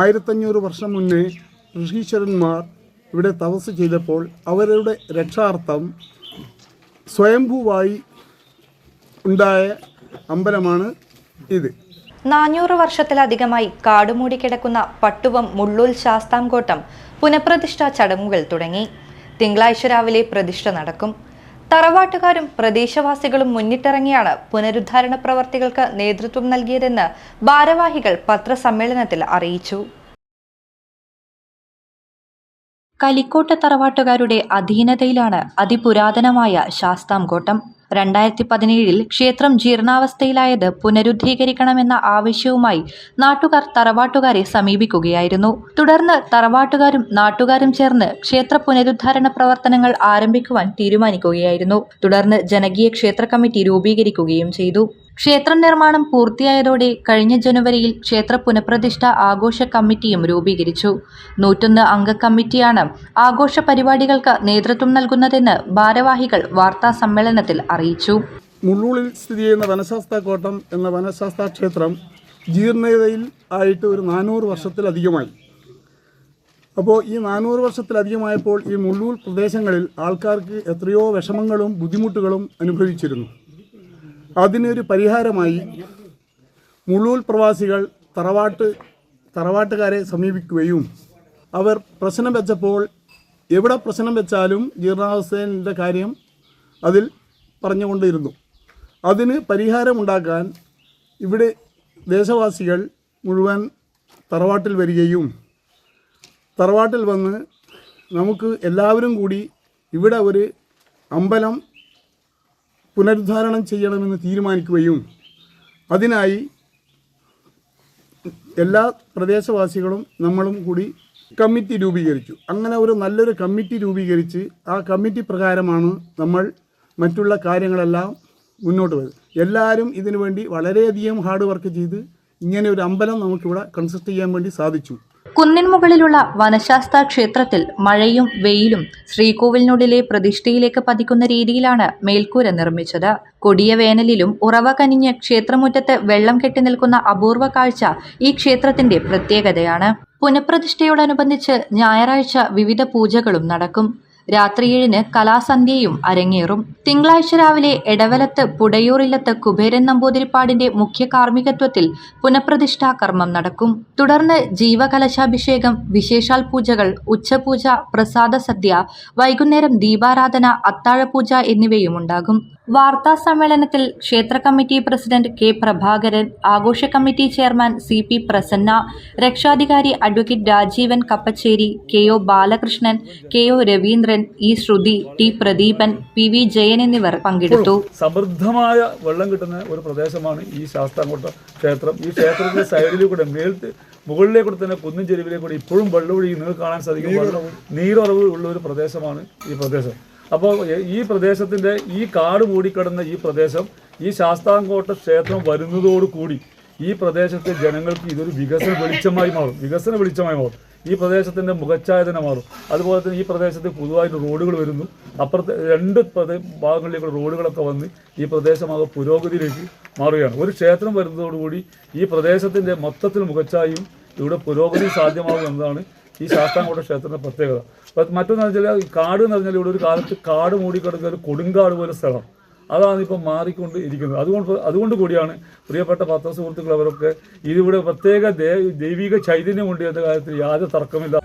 ആയിരത്തഞ്ഞൂറ് വർഷം മുന്നേ ഋഷീശ്വരന്മാർ ഇവിടെ തപസ് ചെയ്തപ്പോൾ അവരുടെ രക്ഷാർത്ഥം സ്വയംഭൂവായി ഉണ്ടായ അമ്പലമാണ് ഇത്. നാനൂറ് വർഷത്തിലധികമായി കാടുമൂടി കിടക്കുന്ന പട്ടുവം മുള്ളൂൽ ശാസ്താംകോട്ടം പുനഃപ്രതിഷ്ഠാ ചടങ്ങുകൾ തുടങ്ങി. തിങ്കളാഴ്ച രാവിലെ പ്രതിഷ്ഠ നടക്കും. തറവാട്ടുകാരും പ്രദേശവാസികളും മുന്നിട്ടിറങ്ങിയാണ് പുനരുദ്ധാരണ പ്രവർത്തികൾക്ക് നേതൃത്വം നൽകിയതെന്ന് ഭാരവാഹികൾ പത്രസമ്മേളനത്തിൽ അറിയിച്ചു. കലിക്കോട്ട് തറവാട്ടുകാരുടെ അധീനതയിലാണ് അതിപുരാതനമായ ശാസ്താംകോട്ടം. രണ്ടായിരത്തി പതിനേഴിൽ ക്ഷേത്രം ജീർണാവസ്ഥയിലായത് പുനരുദ്ധീകരിക്കണമെന്ന ആവശ്യവുമായി നാട്ടുകാർ തറവാട്ടുകാരെ സമീപിക്കുകയായിരുന്നു. തുടർന്ന് തറവാട്ടുകാരും നാട്ടുകാരും ചേർന്ന് ക്ഷേത്ര പുനരുദ്ധാരണ പ്രവർത്തനങ്ങൾ ആരംഭിക്കുവാൻ തീരുമാനിക്കുകയായിരുന്നു. തുടർന്ന് ജനകീയ ക്ഷേത്ര കമ്മിറ്റി രൂപീകരിക്കുകയും ചെയ്തു. ക്ഷേത്ര നിർമ്മാണം പൂർത്തിയായതോടെ കഴിഞ്ഞ ജനുവരിയിൽ ക്ഷേത്ര പുനഃപ്രതിഷ്ഠ ആഘോഷ കമ്മിറ്റിയും രൂപീകരിച്ചു. നൂറ്റൊന്ന് അംഗ കമ്മിറ്റിയാണ് ആഘോഷ പരിപാടികൾക്ക് നേതൃത്വം നൽകുന്നതെന്ന് ഭാരവാഹികൾ വാർത്താ സമ്മേളനത്തിൽ അറിയിച്ചു. മുള്ളൂളിൽ സ്ഥിതി ചെയ്യുന്ന വനശാസ്ത്ര കോട്ടം എന്ന വനശാസ്ത്ര ക്ഷേത്രം ജീർണതയിൽ ആയിട്ട് ഒരു നാനൂറ് വർഷത്തിലധികമായി. അപ്പോൾ ഈ നാനൂറ് വർഷത്തിലധികമായപ്പോൾ ഈ മുള്ളൂർ പ്രദേശങ്ങളിൽ ആൾക്കാർക്ക് എത്രയോ വിഷമങ്ങളും ബുദ്ധിമുട്ടുകളും അനുഭവിച്ചിരുന്നു. അതിനൊരു പരിഹാരമായി മുള്ളൂൽ പ്രവാസികൾ തറവാട്ട് തറവാട്ടുകാരെ സമീപിക്കുകയും അവർ പ്രശ്നം വെച്ചപ്പോൾ എവിടെ പ്രശ്നം വെച്ചാലും ജീർണാവസ്ഥേന്റെ കാര്യം അതിൽ പറഞ്ഞുകൊണ്ടിരുന്നു. അതിന് പരിഹാരമുണ്ടാക്കാൻ ഇവിടെ ദേശവാസികൾ മുഴുവൻ തറവാട്ടിൽ വരികയും തറവാട്ടിൽ വന്ന് നമുക്ക് എല്ലാവരും കൂടി ഇവിടെ ഒരു അമ്പലം പുനരുദ്ധാരണം ചെയ്യണമെന്ന് തീരുമാനിക്കുകയും അതിനായി എല്ലാ പ്രദേശവാസികളും നമ്മളും കൂടി കമ്മിറ്റി രൂപീകരിച്ചു. അങ്ങനെ ഒരു നല്ലൊരു കമ്മിറ്റി രൂപീകരിച്ച് ആ കമ്മിറ്റി പ്രകാരമാണ് നമ്മൾ മറ്റുള്ള കാര്യങ്ങളെല്ലാം മുന്നോട്ട് വരുന്നത് എല്ലാവരും ഇതിനുവേണ്ടി വളരെയധികം ഹാർഡ് വർക്ക് ചെയ്ത് ഇങ്ങനെ ഒരു അമ്പലം നമുക്കിവിടെ കൺസ്ട്രക്ട് ചെയ്യാൻ വേണ്ടി സാധിച്ചു. കുന്നിൻ മുകളിലുള്ള വനശാസ്ത്ര ക്ഷേത്രത്തിൽ മഴയും വെയിലും ശ്രീകോവിലിനുള്ളിലെ പ്രതിഷ്ഠയിലേക്ക് പതിക്കുന്ന രീതിയിലാണ് മേൽക്കൂര നിർമ്മിച്ചത്. കൊടിയ വേനലിലും ഉറവ കനിഞ്ഞ് ക്ഷേത്രമുറ്റത്ത് വെള്ളം കെട്ടി നിൽക്കുന്ന അപൂർവ കാഴ്ച ഈ ക്ഷേത്രത്തിന്റെ പ്രത്യേകതയാണ്. പുനഃപ്രതിഷ്ഠയോടനുബന്ധിച്ച് ഞായറാഴ്ച വിവിധ പൂജകളും നടക്കും. രാത്രി ഏഴിന് കലാസന്ധ്യയും അരങ്ങേറും. തിങ്കളാഴ്ച രാവിലെ എടവലത്ത് പുടയൂറില്ലത്ത് കുബേരൻ നമ്പൂതിരിപ്പാടിന്റെ മുഖ്യ കാർമ്മികത്വത്തിൽ പുനഃപ്രതിഷ്ഠാ കർമ്മം നടക്കും. തുടർന്ന് ജീവകലശാഭിഷേകം വിശേഷാൽ പൂജകൾ ഉച്ചപൂജ പ്രസാദ സദ്യ വൈകുന്നേരം ദീപാരാധന അത്താഴപൂജ എന്നിവയും ഉണ്ടാകും വാർത്താ സമ്മേളനത്തിൽ ക്ഷേത്ര കമ്മിറ്റി പ്രസിഡന്റ് കെ പ്രഭാകരൻ ആഘോഷ committee chairman C P Prasanna രക്ഷാധികാരി advocate Rajeevan Kappacheri K O Balakrishnan K O Raveendran E Shruti T Pradeepan P V Jayan എന്നിവർ പങ്കെടുത്തു. സമൃദ്ധമായ വെള്ളം കിട്ടുന്ന ഒരു പ്രദേശമാണ് ഈ ശാസ്താംകോട്ട ക്ഷേത്രം. ഈ ക്ഷേത്രത്തിന്റെ സൈഡിൽ കൂടെ മേൽത്ത് മുകളിലേക്കൂടെ തന്നെ കുന്നിൻ ചെരുവിലേക്കൂടെ ഇപ്പോഴും വെള്ളം ഒഴുകി നിങ്ങൾക്ക് കാണാൻ സാധിക്കും. നീരൊറവ് ഉള്ള ഒരു പ്രദേശമാണ് ഈ പ്രദേശം. അപ്പോൾ ഈ പ്രദേശത്തിന്റെ ഈ കാട് മൂടിക്കിടന്ന ഈ പ്രദേശം ഈ ശാസ്താംകോട്ട ക്ഷേത്രം വരുന്നതോടുകൂടി ഈ പ്രദേശത്തെ ജനങ്ങൾക്ക് ഇതൊരു വികസന വെളിച്ചമായി മാറും. വികസന വെളിച്ചമായി മാറും. ഈ പ്രദേശത്തിന്റെ മുഖച്ഛായ തന്നെ മാറും. അതുപോലെ തന്നെ ഈ പ്രദേശത്ത് പുതുതായിട്ട് റോഡുകൾ വരുന്നു. അപ്പുറത്തെ രണ്ട് പ്രദേ ഭാഗങ്ങളിലേക്ക് റോഡുകളൊക്കെ വന്ന് ഈ പ്രദേശമാകെ പുരോഗതിയിലേക്ക് മാറുകയാണ്. ഒരു ക്ഷേത്രം വരുന്നതോടുകൂടി ഈ പ്രദേശത്തിന്റെ മൊത്തത്തിൽ മുഖച്ഛായും ഇവിടെ പുരോഗതി സാധ്യമാകും എന്നതാണ് ഈ ശാസ്താംകോട്ട ക്ഷേത്രത്തിന്റെ പ്രത്യേകത. മറ്റൊന്ന് വെച്ചാൽ ഈ കാട് എന്ന് പറഞ്ഞാൽ ഇവിടെ ഒരു കാലത്ത് കാട് മൂടിക്കിടക്കുന്ന ഒരു കൊടുങ്കാട് പോലെ സ്ഥലം. അതാണ് ഇപ്പം മാറിക്കൊണ്ട് ഇരിക്കുന്നത്. അതുകൊണ്ട് അതുകൊണ്ട് കൂടിയാണ് പ്രിയപ്പെട്ട പത്ര സുഹൃത്തുക്കൾ അവരൊക്കെ ഇതിവിടെ പ്രത്യേക ദൈവിക ചൈതന്യമുണ്ട് എന്ന കാര്യത്തിൽ യാതൊരു തർക്കമില്ല